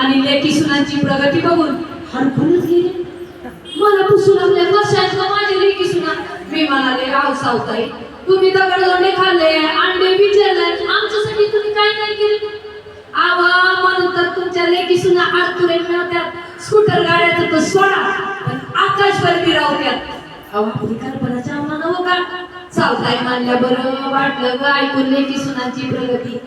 आणि लेकी सुनांची प्रगती बघून हरखूनच गेले. मला पुसू लागले कशाच माझे लेकी सुना मी म्हणाले राव सावताई तुम्ही दगडदोंडे खाल्ले अंडे विचारले आमच्यासाठी तुम्ही काय नाही केले? आवा म्हणून तर तुमच्या लेकी सुना आरतुरे मिळवत्यात स्कूटर गाड्याचं तर सोडा पण आकाशवर फिरावत्यात अहो आपली कल्पनाच्या आम्हाला हो का सावताई मानल्या बरं वाटलं ग ऐकून लेकी सुनांची प्रगती.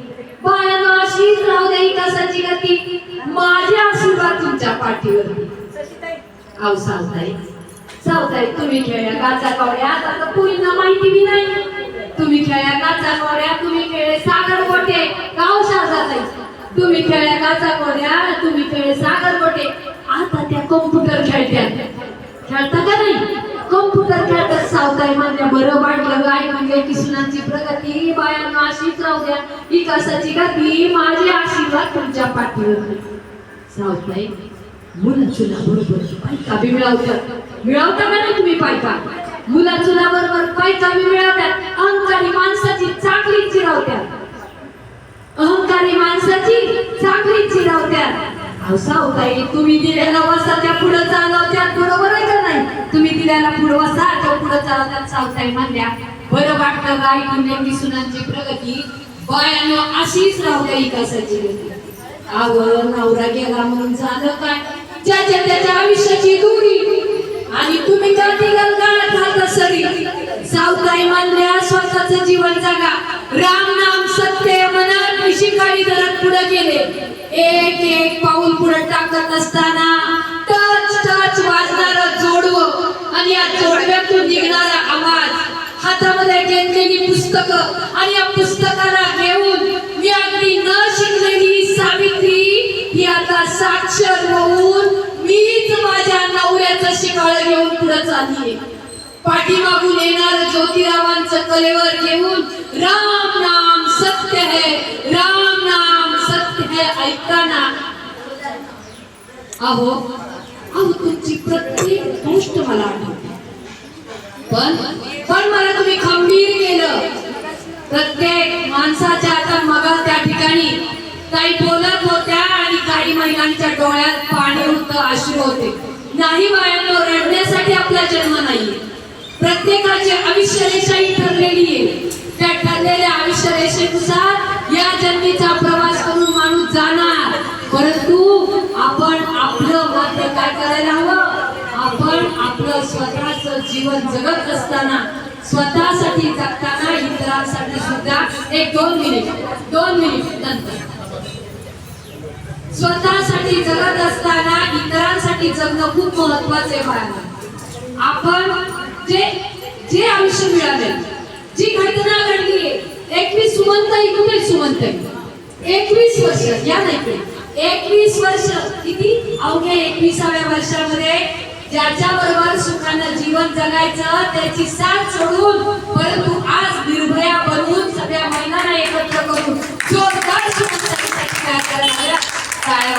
बायानं अशीच राहू दे इतिहासाची गती. माझे आशीर्वाद तुमच्या पाठीवर अहो सावताई. सावताई तुम्ही खेळ्या गाचा कवड्या आता पुरींना माहिती बी नाही. तुम्ही खेळ्या गाचा कवड्या तुम्ही खेळे सागर गोटे. गाव शारदाताई तुम्ही खेळ्या गाचा कवड्या तुम्ही खेळे सागर गोटे. आता त्या कॉम्प्युटर खेळत्या. खेळता का बरं वाटलं ग म्हणजे घ्या प्रगती बायांना अशीच राहू द्या. विकासाची गती माझे आशीर्वाद तुमच्या पाठीवर सावताई मुला चुला बरोबर पायका बी मिळवतात. मिळवता का नाही तुम्ही पायका? मुला चुला बरोबर पायका बी मिळवतात. अहंकारी माणसाची चाकरी चिरावत्यात अहंकारी माणसाची चाकरी चिरावत्यात सावताई तुम्ही दिलेला वसा त्या पुढं चालवत्यात बरोबर आहे का नाही? तुम्ही दिलेला पुढे वसा त्या पुढं चालवत्यात सावताई म्हणल्या. बरं वाटलं गाय कुंड्यांची सुनांची प्रगती. बायानं अशीच राहू द्या विकासाची गती नवरा गेला म्हणून झालं काय? ज्याच्या त्याच्या आयुष्याची दुरी. आणि तुम्ही त्या तिघात गाणं घालता सरी. सावताई मानल्या स्वतःच जीवन जगा. राम नाम सत्य मनात शिकारी धरत पुढे गेले. एक एक पाऊल पुढे टाकत असताना टच टच वाजणार जोडवं. आणि या जोडव्यातून निघणारा आवाज हातामध्ये घेतलेली पुस्तकं आणि या पुस्तकाला घेऊन मी अगदी न शिकलेली सावित्री ही आता साक्षर होऊन मीच माझ्या नवऱ्याचं शिकाळ घेऊन पुढे चाललीये. पाठीमागून येणार ज्योतिरावांचं कलेवर घेऊन राम नाम अहो अहो तुमची प्रत्येक गोष्ट मला आठवते. पण पण मला तुम्ही खंबीर केलं. प्रत्येक माणसाच्या आता मगा त्या ठिकाणी. काही बोलत होत्या आणि काही महिलांच्या डोळ्यात पाणी होतं अश्रू होते. नाही बायांनो रडण्यासाठी आपला जन्म नाहीये. प्रत्येकाची आयुष्य रेषाही ठरलेली आहे. त्या ठरलेल्या आयुष्य रेषेनुसार या जन्मीचा प्रवास करून माणूस जाणार. परंतु आपण आपलं मात्र काय करायला हवं आपण आपलं स्वतःच जीवन जगत असताना स्वतःसाठी जगताना इतरांसाठी सुद्धा एक दोन मिनिट दोन मिनिट नंतर. स्वतःसाठी जगत असताना इतरांसाठी जगणं खूप महत्त्वाचे व्हायला आपण जे जे आयुष्य मिळाले जी घटना घडली एकवीस सुमंत इकडे सुमंत एकवीस वर्ष या नाही एकवीस वर्ष किती? अवघ्या एकविसाव्या वर्षामध्ये ज्याच्या बरोबर सुखानं जीवन जगायचं त्याची साथ सोडून परंतु आज निर्भया बनवून सगळ्या महिलांना एकत्र करून जोरदार काय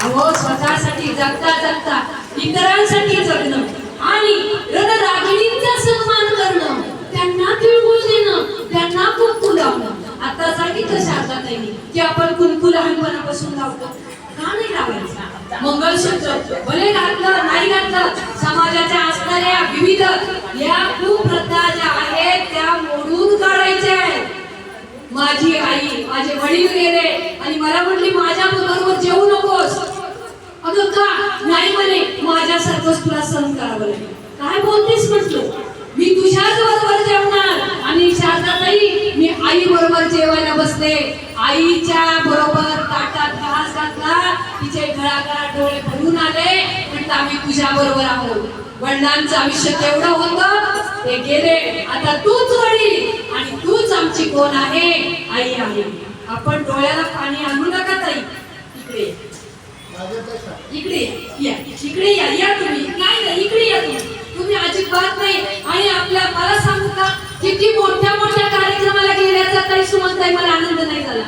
अहो स्वतःसाठी जगता जगता इतरांसाठी जगणं आणि रणरागिणींचा सन्मान करणं त्यांना तिळगुळ देणं त्यांना कुंकू लावणं. आता सांगितलं शारदा ताईने की आपण कुंकू लहानपणापासून लावतो. का नाही लावायचा? मंगळसूत्र भले घातलं नाही घातलं समाजाच्या असणाऱ्या विविध या कुप्रथा ज्या आहेत त्या मोडून काढायच्या आहेत. माझी आई माझे वडील गेले आणि मला म्हटली माझ्या बरोबर जेवू नकोस. अगं का? नाही म्हणे माझ्यासारखंच तुला सहन करावं लागेल. काय बोलतेस म्हटलं? मी तुझ्याच बरोबर जेवणार. आणि शारदाताई मी आई बरोबर जेवायला बसले. आईच्या बरोबर ताटात घास घातला. तिचे घराघरा डोळे भरून आले. म्हटलं आम्ही तुझ्या बरोबर आहोत. वडिलांचं आयुष्य केवढं होतं ते गेले. आता तूच वडील आणि तूच आमची कोण आहे? आई आहे. आपण डोळ्याला पाणी आणू नका ताई. इकडे इकडे या. इकडे या. या तुम्ही. नाही नाही इकडे या तुम्ही. तुम्ही अजिबात नाही. आणि आपल्या मला सांगू का? किती मोठ्या मोठ्या कार्यक्रमाला गेल्याचा काही सुमनताई मला आनंद नाही झाला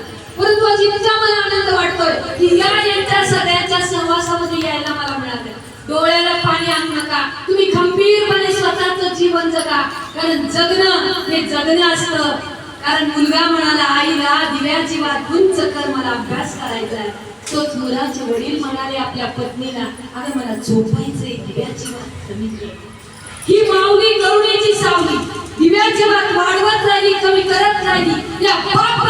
परंतु इतका मला आनंद वाटतोय. की या यांच्या सगळ्यांच्या सहवासामध्ये यायला मला मिळालं. डोळ्याला पाणी आणू नका. तुम्ही खंबीरपणे स्वतःच जीवन जगा. कारण जगणं हे जगणं असतं. कारण मुलगा म्हणाला आईला दिव्याची वाट उंच कर मला अभ्यास करायचा आहे. तोच मुलाचे वडील म्हणाले आपल्या पत्नीला अगं मला झोपायचंय दिव्याची वाट कमी कर ही माऊली करुणेची सावली. दिव्याची वाट वाढवत राहिली कमी करत राहिली. या पाप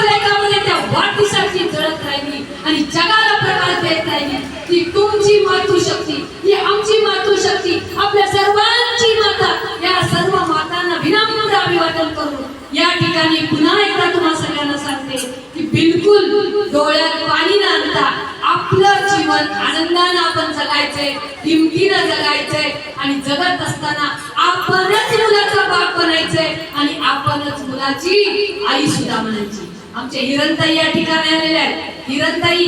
ठिकाणी पुन्हा एकदा तुम्हा सगळ्यांना सांगते की बिलकुल डोळ्यात पाणी न आणता आपलं जीवन आनंदानं आपण जगायचंय हिमतीनं जगायचंय आणि जगत असताना आपणच मुलाचा बाप बनायचंय आणि आपणच मुलाची आई सुद्धा म्हणायची. आमचे हिरणताई या ठिकाणी आलेल्या आहेत. हिरणताई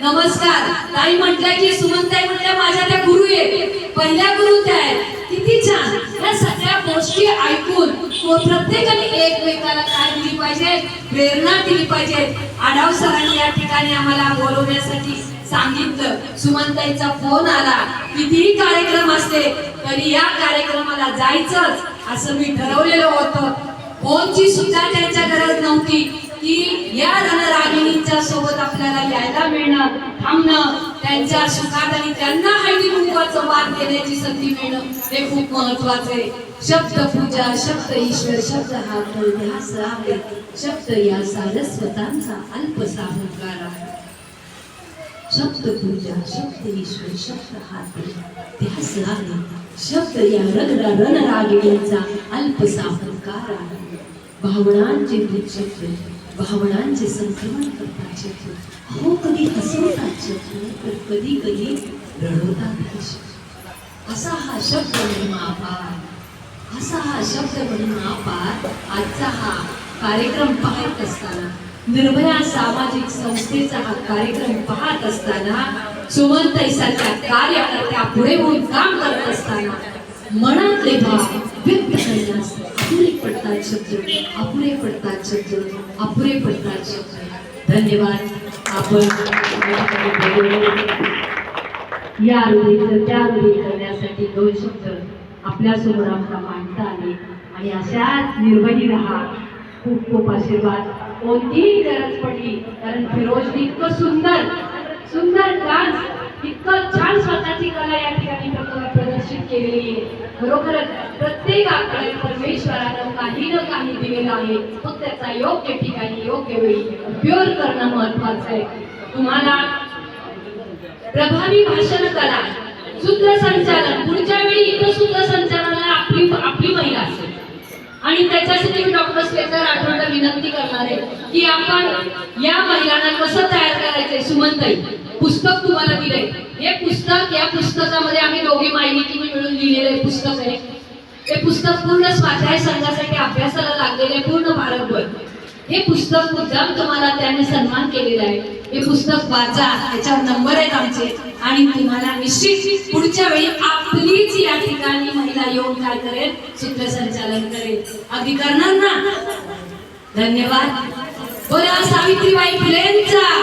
नमस्कार. ताई म्हटल्या की सुमनताई म्हटल्या माझ्या त्या गुरु आहेत पहिल्या गुरु त्या आहेत. किती छान. या सगळ्या गोष्टी ऐकून प्रत्येकाने एकमेकाला काय दिली पाहिजे प्रेरणा दिली पाहिजे. आढाव सरांनी या ठिकाणी आम्हाला बोलवण्यासाठी सांगितलं. सुमनताईचा फोन आला. कितीही कार्यक्रम असते तरी या कार्यक्रमाला जायचंच असं मी ठरवलेलं होतं. फोनची सुद्धा त्यांच्या गरज नव्हती. की या रणरागिणींच्या सोबत आपल्याला यायला मिळणं थांबणं त्यांच्या सुखात आणि त्यांना हळदी कुंकवाचं वाद देण्याची संधी मिळणं हे खूप महत्वाचं आहे शब्द पूजा शब्द ईश्वर शब्द हा ध्यास आहे शब्द या सारस्वतांचा अल्प अहंकार आहे. शब्द पूजा शब्द ईश्वर शब्द हा ध्यास आहे शब्द या रगडा रणरागिणींचा अल्प अहंकार आहे. भावनांचे शब्द. भावनांचे संक्रमण करतात हो कधी हसवतात तर कधी कधी रडवतात असा हा शब्द म्हणून आपार असा हा शब्द म्हणून आपार आजचा हा कार्यक्रम पाहत असताना निर्भया सामाजिक संस्थेचा हा कार्यक्रम पाहत असताना सुमंत कार्यकर्त्या पुढे होऊन काम करत असताना मनातले भाव शब्द अपुरे पडतात शब्द अपुरे पडतात शब्द धन्यवाद. आपण या रुढीचं त्या रुढी करण्यासाठी दोन शब्द आपल्यासमोर आम्हाला मांडता आले. आणि अशाच निर्भयी राहा. खूप खूप आशीर्वाद. कोणतीही गरज पडली कारण फिरोज इतकं सुंदर सुंदर डान्स इतकं छान स्वतःची कला या ठिकाणी प्रक- प्रदर्शित केलेली आहे. खरोखरच प्रत्येकाकडे परमेश्वरानं काही ना काही दिलेलं आहे. मग त्याचा योग्य ठिकाणी योग्य वेळी उपयोग करणं महत्वाचं आहे. तुम्हाला प्रभावी भाषण कला सूत्रसंचालन पुढच्या वेळी इथं सूत्रसंचालनाला आपली आपली महिला असेल. आणि त्याच्यासाठी मी डॉक्टर श्वेता राठोडला विनंती करणार आहे की आपण या महिलांना कसं तयार करायचंय? सुमनताई पुस्तक तुम्हाला दिलंय. हे पुस्तक या पुस्तकामध्ये आम्ही दोघी माहिती मिळून लिहिलेलं पुस्तक आहे. हे पुस्तक पूर्ण स्वाध्याय संघासाठी अभ्यासाला लागलेले पूर्ण भारतभर हे पुस्तक मुद्दाम तुम्हाला त्याने सन्मान केलेला आहे. हे पुस्तक वाचा त्याच्यावर नंबर आहेत आमचे. आणि तुम्हाला निश्चित पुढच्या वेळी आपलीच या ठिकाणी महिला येऊन काय करेल? सूत्रसंचालन करेल. अगदी करणार ना? धन्यवाद. बोला सावित्रीबाई फुलेंचा.